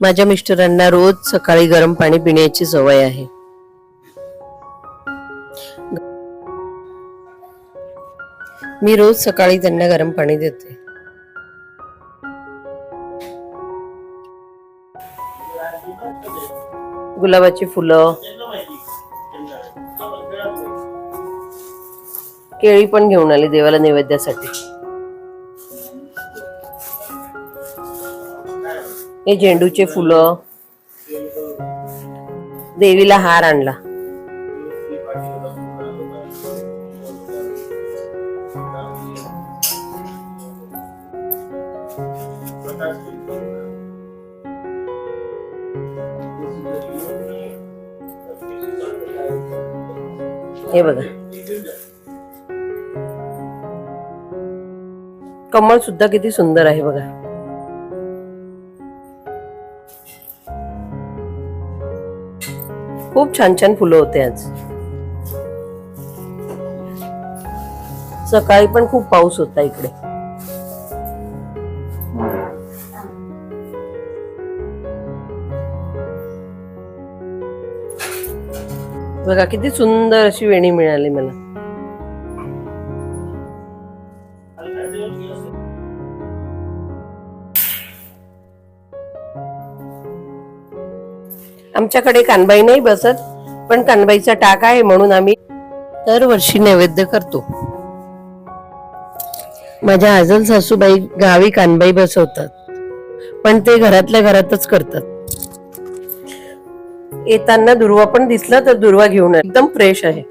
माझ्या मिस्टरांना रोज सकाळी गरम पाणी पिण्याची सवय आहे. मी रोज सकाळी त्यांना गरम पाणी देते. गुलाबाची फुलं. केळी पण घेऊन आली देवाला नैवेद्यासाठी. हे झेंडूचे फुलं. देवीला हार आणला. हे बघा. कमळ सुद्धा किती सुंदर आहे बघा. खूप छान छान फुलं होते आज. सकाळी पण खूप पाऊस होता इकडे. बघा किती सुंदर अशी वेणी मिळाली मला. आमच्याकडे कानबाई नाही बसत पण कानबाईचा टाक आहे म्हणून आम्ही दरवर्षी नैवेद्य करतो. माझ्या आजल सासूबाई गावी कानबाई बसवतात पण ते घरातल्या घरातच करतात. येताना दुर्वा पण दिसला तर दुर्वा घेऊन एकदम फ्रेश आहे.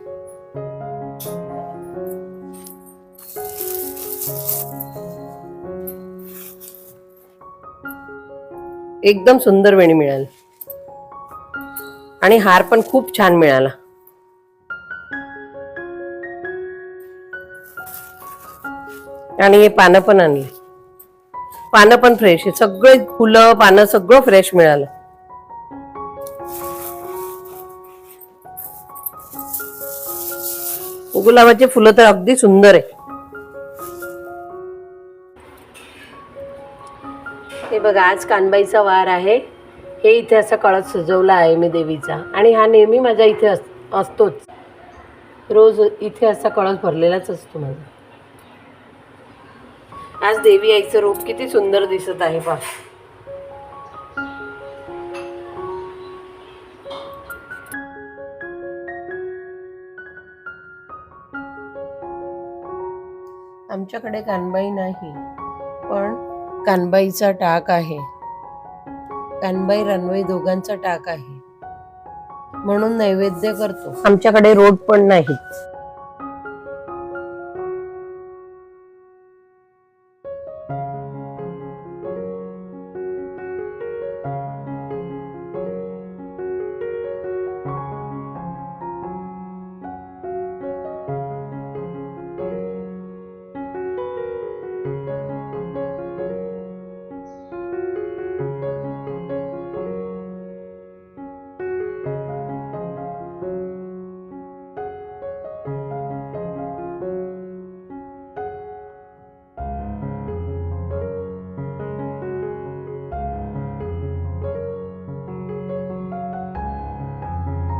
एकदम सुंदर वेणी मिळाली. आणि हार पण खूप छान मिळाला. आणि हे पानं पण आणली. पानं पण फ्रेश आहे. सगळे फुलं पानं सगळं फ्रेश मिळालं. गुलाबाची फुलं तर अगदी सुंदर आहे. हे बघा आज कानबाईचा वार आहे. हे इथे असा कळस सजवला आहे मी देवीचा. आणि हा नेहमी माझ्या इथे अस असतोच. रोज इथे असा कळस भरलेलाच असतो माझा. आज देवी आईचं रूप किती सुंदर दिसत आहे पा आमच्याकडे कानबाई नाही पण कानबाईचा टाक आहे. कानबाई रनवाई दोघांचा टाक आहे. म्हणून नैवेद्य करतो. आमच्याकडे रोड पण नाही.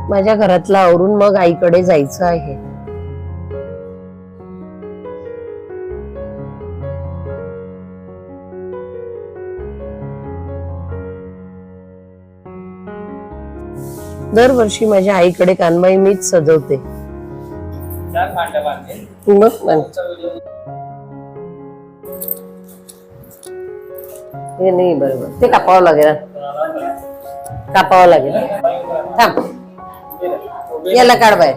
माझ्या घरातला आवरून मग आईकडे जायचं आहे. दरवर्षी माझ्या आईकडे कानबाई मीच सजवते. हे नाही बरोबर. ते कापावं लागेल. कापावं लागेल. थांब. याला काढ बाहेर.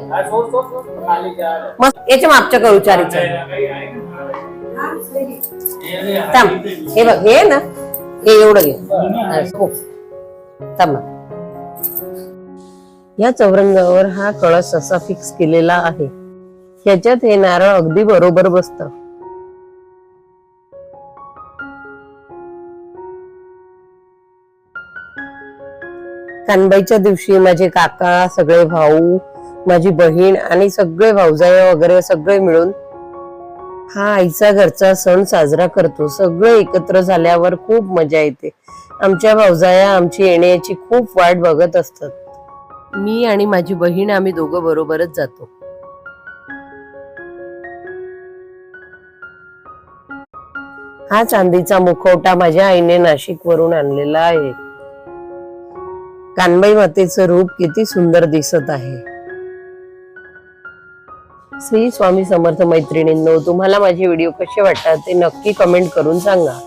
मग याच्या मागच्या करू चारीच्या थांब. हे बघ हे ना हे एवढं घे. हो. थांब या चौरंगावर हा कळस असा फिक्स केलेला आहे. ह्याच्यात हे नारळ अगदी बरोबर बसतं. कानबाईच्या दिवशी माझे काका सगळे भाऊ माझी बहीण आणि सगळे भाऊजाय वगैरे सगळे मिळून हा आईचा घरचा सण साजरा करतो. सगळं एकत्र झाल्यावर खूप मजा येते. आमच्या भावजाया आमची येण्याची खूप वाट बघत असतात. मी आणि माझी बहीण आम्ही दोघं बरोबरच जातो. हा चांदीचा मुखवटा माझ्या आईने नाशिक वरून आणलेला आहे. कानबाई मातेचं रूप किती सुंदर दिसत आहे. श्री स्वामी समर्थ मैत्रिणींनो तुम्हाला माझे व्हिडिओ कसे वाटतात ते नक्की कमेंट करून सांगा.